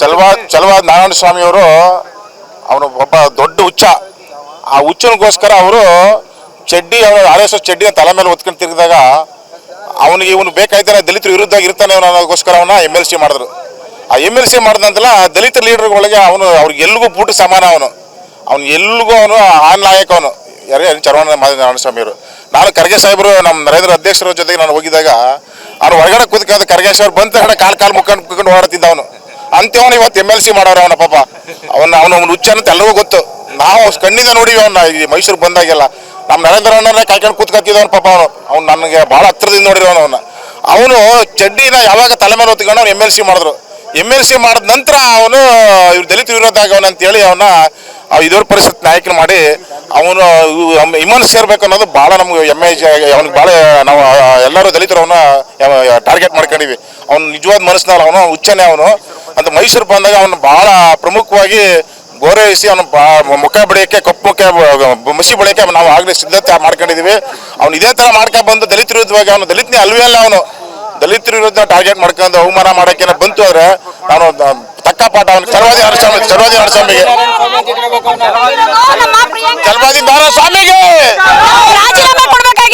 ಚಲವಾದ್ ಚಲವಾದ್ ನಾರಾಯಣ ಸ್ವಾಮಿಯವರು ಅವನು ಒಬ್ಬ ದೊಡ್ಡ ಹುಚ್ಚ. ಆ ಹುಚ್ಚನಿಗೋಸ್ಕರ ಅವರು ಚಡ್ಡಿ ಅವನು ಆರ್ ಚಡ್ಡಿನ ತಲೆ ಮೇಲೆ ಒತ್ಕೊಂಡು ತಿರುಗಿದಾಗ ಅವನಿಗೆ ಇವನು ಬೇಕಾಯ್ತಾನೆ ದಲಿತರು ವಿರುದ್ಧ ಇರ್ತಾನೆ ಅನ್ನೋದಕ್ಕೋಸ್ಕರ ಅವನ ಎಂ ಎಲ್ ಸಿ ಮಾಡಿದ್ರು. ಆ ಎಂ ಎಲ್ ಸಿ ಮಾಡಿದ ನಂತರ ದಲಿತ ಲೀಡರ್ಗಳಿಗೆ ಅವನು ಅವ್ರಿಗೆ ಎಲ್ಲಿಗೂ ಪೂಟ ಸಮಾನ ಅವನು. ಅವನು ಎಲ್ಲಿಗೂ ಅವನು ಆನ್ ನಾಯಕ ಅವನು. ಯಾರೇ ಚರವಣ ನಾರಾಯಣ ಸ್ವಾಮಿಯವರು ನಾನು ಖರ್ಗೆ ಸಾಹೇಬರು, ನಮ್ಮ ನರೇಂದ್ರ ಅಧ್ಯಕ್ಷರ ಜೊತೆಗೆ ನಾನು ಹೋಗಿದಾಗ ಅವ್ರು ಹೊರಗಡೆ ಕೂತ್ಕೊಂಡು ಖರ್ಗೆ ಸಾಹೇಬ್ ಬಂದ ಕಾಲು ಕಾಲು ಕಾಲ್ ಮುಕ್ಕೊಂಡು ಕುತ್ಕೊಂಡು ಓಡಾಡ್ತಿದ್ದ ಅವನು ಅಂತ್ಯವನು ಇವತ್ತು ಎಂ ಎಲ್ ಸಿ ಮಾಡೋರು ಅವನ ಪಾಪ. ಅವನ ಅವನ ಅವ್ನು ಹುಚ್ಚ ಅಂತ ಎಲ್ಲವೂ ಗೊತ್ತು. ನಾವು ಕಣ್ಣಿಂದ ನೋಡಿವಿ ಅವನ್ನ. ಈ ಮೈಸೂರು ಬಂದಾಗೆಲ್ಲ. ನಮ್ಮ ನರೇಂದ್ರ ಅಣ್ಣನೇ ಕಾಯ್ಕೊಂಡು ಕೂತ್ಕೊತಿದ್ದವನು ಪಾಪ ಅವನು. ಅವ್ನು ನನಗೆ ಭಾಳ ಹತ್ರದಿಂದ ನೋಡಿರೋನು ಅವನು ಅವನು ಚಡ್ಡಿನ ಯಾವಾಗ ತಲೆ ಮೇಲೆ ಹೊತ್ಕೊಂಡು ಅವ್ನು ಎಂ ಎಲ್ ಸಿ ಮಾಡಿದ್ರು. ಎಂ ಎಲ್ ಸಿ ಮಾಡಿದ ನಂತರ ಅವನು, ಇವ್ರು ದಲಿತ ವಿರೋಧ ಆಗವನ ಅಂತೇಳಿ ಅವನ ಇದ್ರ ಪರಿಷತ್ ನಾಯಕನ ಮಾಡಿ ಅವನು ಇಮನ್ ಸೇರ್ಬೇಕು ಅನ್ನೋದು ಭಾಳ ನಮ್ಗೆ ಹೆಮ್ಮೆ ಅವ್ನಿಗೆ ಭಾಳ, ನಾವು ಎಲ್ಲರೂ ದಲಿತರು ಅವನ ಟಾರ್ಗೆಟ್ ಮಾಡ್ಕೊಂಡಿವಿ. ಅವ್ನು ನಿಜವಾದ ಮನಸ್ಸಿನಲ್ಲಿ ಅವನು ಹುಚ್ಚನೇ ಅವನು. ಅಂತ ಮೈಸೂರು ಬಂದಾಗ ಅವನು ಬಹಳ ಪ್ರಮುಖವಾಗಿ ಗೌರವಿಸಿ ಅವನು ಮುಖ ಬಳಿಯಕ್ಕೆ ಕಪ್ಪು ಮುಖ ಬ- ಮಸಿ ಬಳಿಯಕ್ಕೆ ನಾವು ಆಗಲೇ ಸಿದ್ಧತೆ ಮಾಡ್ಕೊಂಡಿದೀವಿ ಅವ್ನು ಇದೇ ಥರ ಮಾಡ್ಕೊಂಡು ಬಂದು ದಲಿತ ವಿರುದ್ಧವಾಗಿ ಅವನು ದಲಿತನೇ ಅಲ್ವೇ ಅಲ್ಲ ಅವನು. ದಲಿತರ ವಿರುದ್ಧ ಟಾರ್ಗೆಟ್ ಮಾಡ್ಕೊಂಡು ಅವಮಾನ ಮಾಡಕ್ಕೆ ಬಂತು ಆದ್ರೆ ನಾನು ತಕ್ಕ ಪಾಠ ಅವನು ಚಲವಾದಿ ನರಸ್ವಾಮಿ ಚಲವಾದಿ ನರಸ್ವಾಮಿಗೆ. ಚಲವಾದಿ ನಾರಾಯಣ ಸ್ವಾಮಿಗೆ